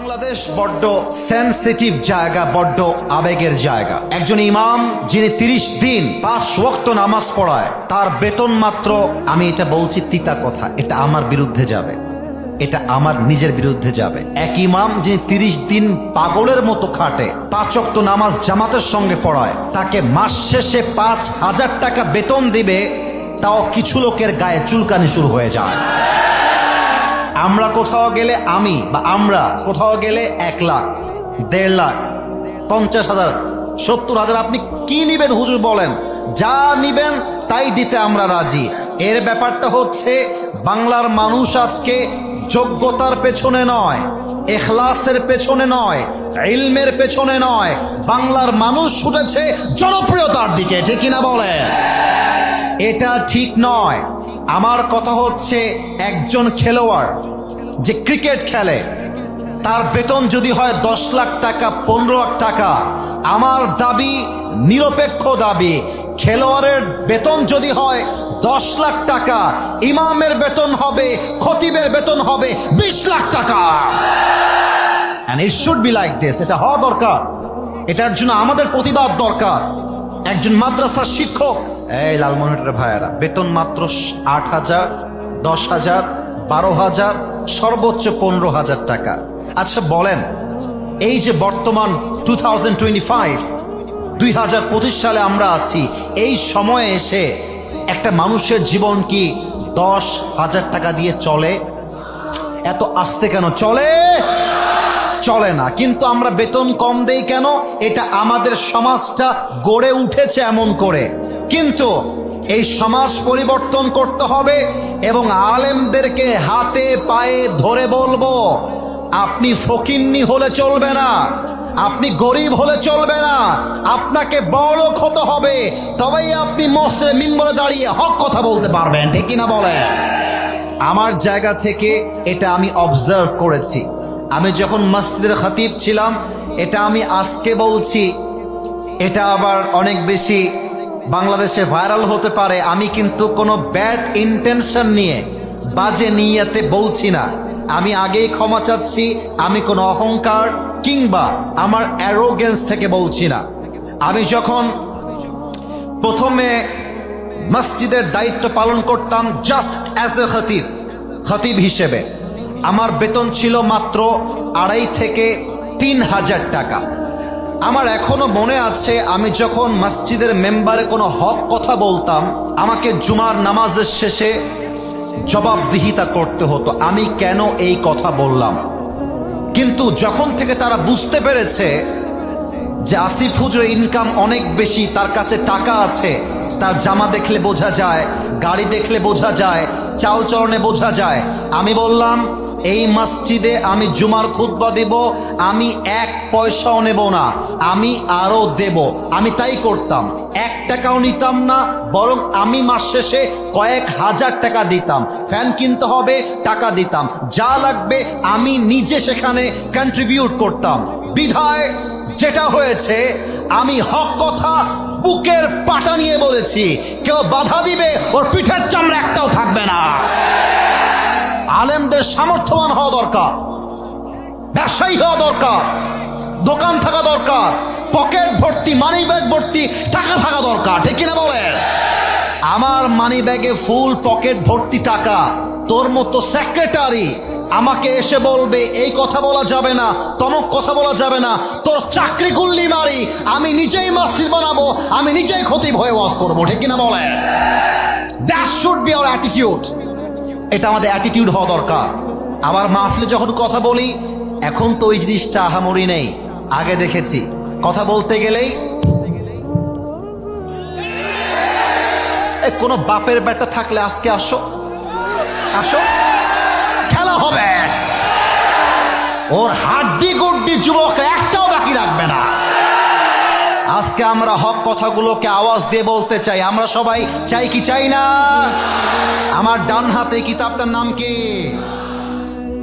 বাংলাদেশ বড্ড সেনসিটিভ জায়গা, বড্ড আবেগের জায়গা। একজন ইমাম যিনি তিরিশ দিন পাঁচ ওয়াক্ত নামাজ পড়ায়, তার বেতন মাত্র, আমি এটা বলছি তিতা কথা, এটা আমার বিরুদ্ধে যাবে। এটা আমার নিজের বিরুদ্ধে যাবে। এক ইমাম যিনি তিরিশ দিন পাগলের মতো খাটে, পাঁচ ওয়াক্ত নামাজ জামাতের সঙ্গে পড়ায়, তাকে মাস শেষে পাঁচ হাজার টাকা বেতন দিবে, তাও কিছু লোকের গায়ে চুলকানি শুরু হয়ে যায়। আমরা কোথাও গেলে আমি বা আমরা কোথাও গেলে এক লাখ, দেড় লাখ, পঞ্চাশ হাজার, সত্তর হাজার, আপনি কি নিবেন হুজুর বলেন? যা নিবেন তাই দিতে আমরা রাজি। এর ব্যাপারটা হচ্ছে বাংলার মানুষ আজকে যোগ্যতার পেছনে নয়, এখলাসের পেছনে নয়, ইলমের পেছনে নয়। বাংলার মানুষ ছুটেছে জনপ্রিয়তার দিকে, ঠিক কিনা বলে এটা ঠিক নয়। আমার কথা হচ্ছে একজন খেলোয়াড় যে ক্রিকেট খেলে। তার বেতন যদি হয় দশ লাখ টাকা, পনেরো লাখ টাকা, আমার দাবি নিরপেক্ষ দাবি। খেলোয়াড়ের বেতন যদি হয় দশ লাখ টাকা, ইমামের বেতন হবে, খতিবের বেতন হবে বিশ লাখ টাকা। শুড বি লাইক দিস এটা হওয়া দরকার। এটার জন্য আমাদের প্রতিবাদ দরকার। একজন মাদ্রাসার শিক্ষক এই লালমোহনের ভাইয়েরা, বেতন মাত্র আট হাজার, দশ হাজার, বারো হাজার, সর্বোচ্চ পনেরো হাজার টাকা। আচ্ছা বলেন, এই যে বর্তমান টু থাউজেন্ড টোয়েন্টি ফাইভ দুই হাজার পঁচিশ সালে আমরা আছি, এই সময়ে এসে একটা মানুষের জীবন কি দশ হাজার টাকা দিয়ে চলে? এত আস্তে কেন? চলে? চলে না। কিন্তু আমরা বেতন কম দেই কেন? এটা আমাদের সমাজটা গড়ে উঠেছে এমন করে। কিন্তু এই সমাজ পরিবর্তন করতে হবে এবং আলেমদেরকে হাতে পায়ে ধরে বলব, আপনি ফকিন্নি হলে চলবে না, আপনি গরিব হলে চলবে না, আপনাকে বড় হতে হবে, তবেই আপনি মস্তের মিম্বরে দাঁড়িয়ে হক কথা বলতে পারবেন, ঠিক না বলেন? আমার জায়গা থেকে এটা আমি অবজার্ভ করেছি। আমি যখন মসজিদের খতিব ছিলাম, এটা আমি আজকে বলছি, এটা আবার অনেক বেশি বাংলাদেশে ভাইরাল হতে পারে, আমি কিন্তু কোনো ব্যাড ইন্টেনশন নিয়ে বাজে নিয়াতে বলছি না। আমি আগেই ক্ষমা চাচ্ছি, আমি কোনো অহংকার কিংবা আমার অ্যারোগেন্স থেকে বলছি না। আমি যখন প্রথমে মসজিদের দায়িত্ব পালন করতাম জাস্ট অ্যাজ এ খতিব খতিব হিসেবে। আমার বেতন ছিল মাত্র আড়াই থেকে তিন হাজার টাকা। আমার এখনও মনে আছে, আমি যখন মসজিদের মেম্বারে কোনো হক কথা বলতাম, আমাকে জুমার নামাজের শেষে জবাবদিহিতা করতে হতো, আমি কেন এই কথা বললাম? কিন্তু যখন থেকে তারা বুঝতে পেরেছে যে আসিফ ইনকাম অনেক বেশি, তার কাছে টাকা আছে, তার জামা দেখলে বোঝা যায়, গাড়ি দেখলে বোঝা যায় চাল চরণে বোঝা যায়, আমি বললাম এই মসজিদে আমি জুমার খুতবা দিব, আমি এক পয়সাও নেব না, আমি আরও দেব। আমি তাই করতাম। এক টাকাও নিতাম না, বরং আমি মাস শেষে কয়েক হাজার টাকা দিতাম। ফ্যান কিনতে হবে, টাকা দিতাম। যা লাগবে আমি নিজে সেখানে কন্ট্রিবিউট করতাম। বিধায় যেটা হয়েছে, আমি হক কথা বুকের পাটা নিয়ে বলেছি, কেউ বাধা দিবে, ওর পিঠের চামড়া একটাও থাকবে না। আলেমদের সামর্থ্যবান হওয়া দরকার। ব্যবসায়ী হওয়া দরকার। দোকান থাকা দরকার। পকেট ভর্তি মানি ব্যাগ ভর্তি, টাকা থাকা দরকার। ঠিক কিনা বলেন? আমার মানি ব্যাগে ফুল পকেট ভর্তি টাকা। তোর মতো সেক্রেটারি আমাকে এসে বলবে, এই কথা বলা যাবে না, তমক কথা বলা যাবে না। তোর চাকরি গুল্লি মারি, আমি নিজেই মসজিদ বানাবো, আমি নিজেই ক্ষতি হয়ে ওয়াজ করব। ঠিক কিনা বলে that should be our attitude এটা আমাদের অ্যাটিটিউড হওয়া দরকার। আবার মাহফিলে যখন কথা বলি, এখন তো ওই জিনিসটা আহামরি নেই। আগে দেখেছি। কথা বলতে গেলেই কোনো বাপের বেটা থাকলে আজকে আসো। আসো। খেলা হবে। ওর হাড্ডি গুড্ডি যুবক আজকে আমরা হক কথাগুলোকে আওয়াজ দিয়ে বলতে চাই। আমরা সবাই চাই কি চাই না? আমার ডান হাতে কিতাবটার নাম কি?